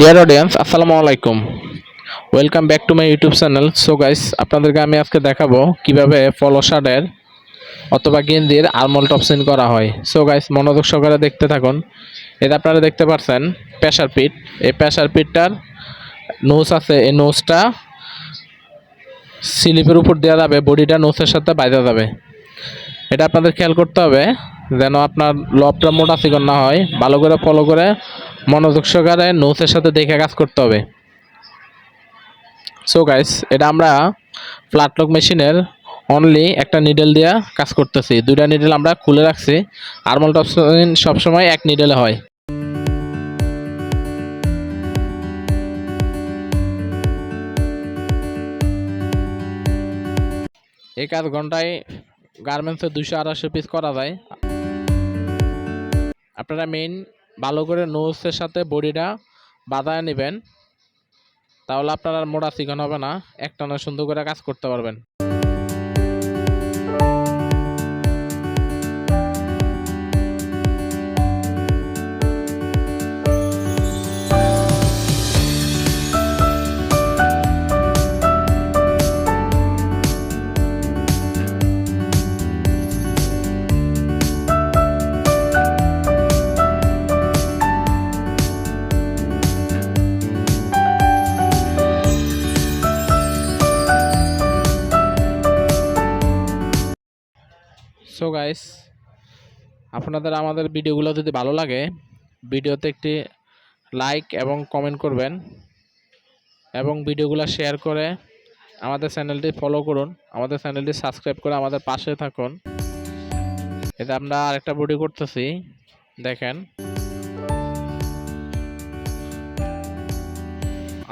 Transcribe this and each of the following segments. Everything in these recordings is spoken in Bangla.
ডিয়ার অডিয়েন্স আসসালামু আলাইকুম welcome back to my YouTube channel so guys আপনাদেরকে আমি আজকে দেখাবো কীভাবে শার্টের অথবা গেঞ্জির আরমল টপসিন করা হয়। সো গাইস মনোযোগ সহকারে দেখতে থাকুন। এটা আপনারা দেখতে পাচ্ছেন প্রেশার পিট এই প্রেশার পিটটার নোজ আছে, এই নোজটা স্লিপের উপর দেওয়া যাবে বডিটা নোসের সাথে বাইরে যাবে। এটা আপনাদের খেয়াল করতে হবে, যেন আপনার লবটা মোটা চিকন না হয়, ভালো করে ফলো করে মনোযোগ সহকারে নোসের সাথে দেখে কাজ করতে হবে। সো গাইস এটা আমরা ফ্ল্যাটলক মেশিনের অনলি একটা নিডেল দিয়ে কাজ করতেছি। দুইটা নিডেল আমরা খুলে রাখছি। আরমল টপসিন সবসময় এক নিডেলে হয়। এক আধ ঘন্টায় গার্মেন্টসে দুশো আড়াইশো পিস করা যায়। আপনারা মেইন ভালো করে নোজের সাথে বডিটা বাঁধায় নেবেন। তাহলে আপনার আর মোড়া চিকন হবে না। একটানা সুন্দর করে কাজ করতে পারবেন। সো গাইস আপনাদের আমাদের ভিডিওগুলো যদি ভালো লাগে, ভিডিওতে একটি লাইক এবং কমেন্ট করবেন এবং ভিডিওগুলো শেয়ার করে আমাদের চ্যানেলটি ফলো করুন, আমাদের চ্যানেলটি সাবস্ক্রাইব করে আমাদের পাশে থাকুন। এটা আমরা আরেকটা ভিডিও করতেছি, দেখেন।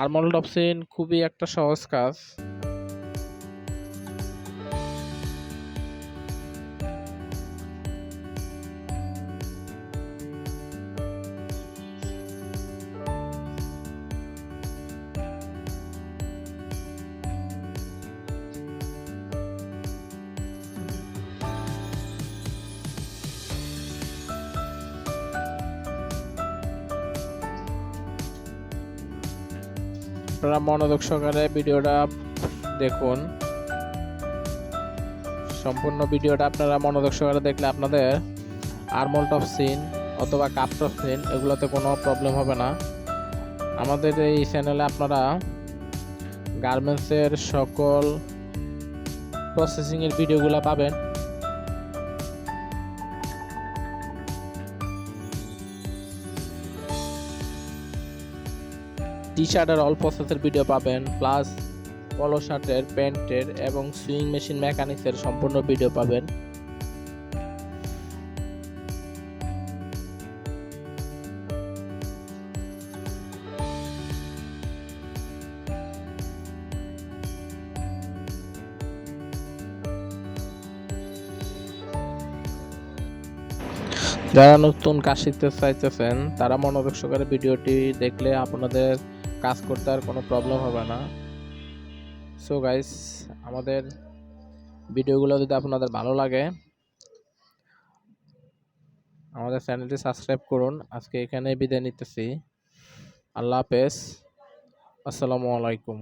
আরমল টপসিন খুবই একটা সহজ কাজ। আপনারা মনোযোগ সহকারে ভিডিওটা দেখুন। সম্পূর্ণ ভিডিওটা আপনারা মনোযোগ সহকারে দেখলে আপনাদের আরমল টপ সিন অথবা কাপ টপ সিন এগুলোতে কোনো প্রবলেম হবে না। আমাদের এই চ্যানেলে আপনারা গার্মেন্টসের সকল প্রসেসিংয়ের ভিডিওগুলো পাবেন। টি শার্টের অল প্রসেসের ভিডিও পাবেন প্লাস পলো শার্টের প্যান্টের এবং সুইং মেশিন মেকানিক্সের সম্পূর্ণ ভিডিও পাবেন। যারা নতুন কাজ শিখতে চাইতেছেন, তারা মনোযোগ সহকারে ভিডিওটি দেখলে আপনাদের কাজ করতে আর কোনো প্রবলেম হবে না। সো গাইস আমাদের ভিডিওগুলো যদি আপনাদের ভালো লাগে, আমাদের চ্যানেলটি সাবস্ক্রাইব করুন। আজকে এখানে বিদায় নিতেছি। আল্লাহ হাফেজ। আসসালামু আলাইকুম।